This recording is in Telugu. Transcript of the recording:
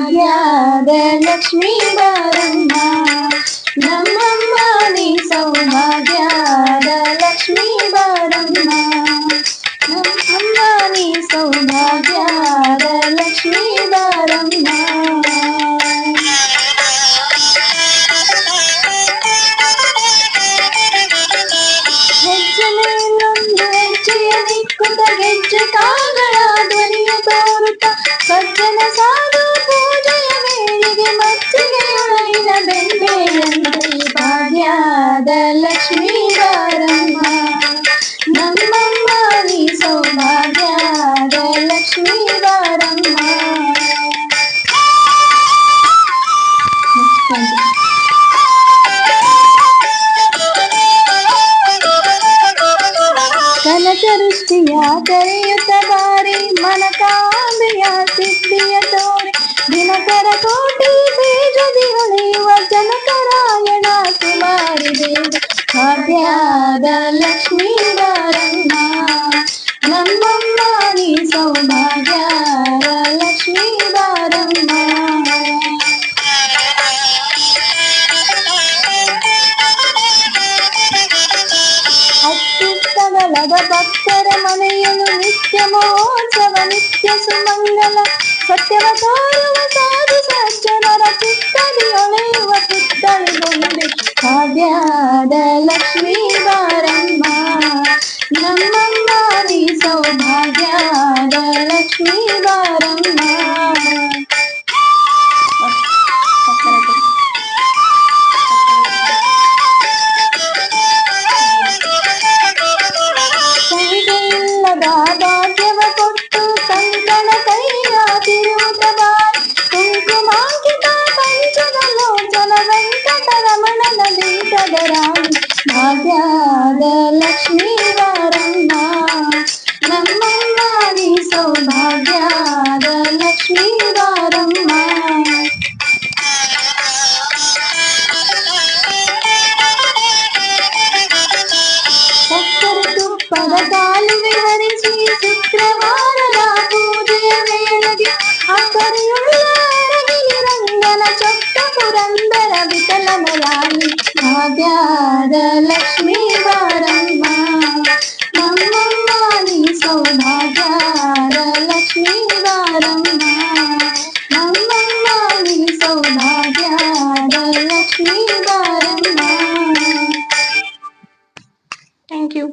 ಭಾಗ್ಯದ ಲಕ್ಷ್ಮೀ ಬಾರಮ್ಮ ನಮ್ಮಮ್ಮ ನೀ ಸೌಭಾಗ್ಯದ ಲಕ್ಷ್ಮೀ ಬಾರಮ್ಮ ನಮ್ಮಮ್ಮ ನೀ ಸೌಭಾಗ್ಯದ ಲಕ್ಷ್ಮೀ ಬಾರಮ್ಮ ಹೆಜ್ಜೆ ಮೇಲೊಂದು ಹೆಜ್ಜೆಯ ನಿಕ್ಕುತ್ತ ಗೆಜ್ಜೆ ಕಾಗಳ ಧ್ವನಿಯ ತೋರುತ್ತ ಸಜ್ಜನ ಭಾಗ್ಯದ ಲಕ್ಷ್ಮೀ ಬಾರಮ್ಮ ನಮ್ಮಮ್ಮ ನೀ ಸೌಭಾಗ್ಯದ ಲಕ್ಷ್ಮೀ ಬಾರಮ್ಮ Next point. ಕನಕರುಷ್ಟಿಯ ಕರೆಯುತ್ತ ಬಾರಿ ಮನಕಾಂಬೆಯ ಸಿದ್ಧಿಯ ತೋರಿ ದಿನಕರ ಕೋಟಿ ತೇಜದಿ ಹೊಳೆಯುವ ಜನಕರಾಯಣ ಕುಮಾರಿ ದೇವಿ ಭಾಗ್ಯದ ಲಕ್ಷ್ಮೀ ಬಾರಮ್ಮ ನಮ್ಮಮ್ಮ ನೀ ಸೌಭಾಗ್ಯದ ಲಕ್ಷ್ಮೀ ಬಾರಮ್ಮ ಅತ್ಯುತ್ತಮಲದ ಭಕ್ತರ ಮನೆಯಲು ನಿತ್ಯ ಮಹೋತ್ಸವ ನಿತ್ಯ ಸುಮಂಗಲ ಸತ್ಯವ ತೋರುವ ಸಾಧು ಸಜ್ಜನರ ಚಿತ್ತದಿ ಹೊಳೆಯುವ ಪುತ್ತಳಿ ಗೊಂಬೆ ಕಾವ್ಯದ ಲಕ್ಷ್ಮೀ ಬಾರಮ್ಮ ನಮ್ಮಮ್ಮ ನೀ ಸೌಭಾಗ್ಯದ ಲಕ್ಷ್ಮೀ పదకాలు వివరించి శుక్రవార పూజయ వేళది అక్కరియుళ్ళ చొక్క పురందర వికలమయాలి భాగ్యాద లక్ష్మీ వారమ్మ నమ్మమ్మాని సౌభాగ్యాద లక్ష్మీ వారమ్మ నమ్మమ్మాని సౌభాగ్యాద లక్ష్మీ వారమ్మ. Thank you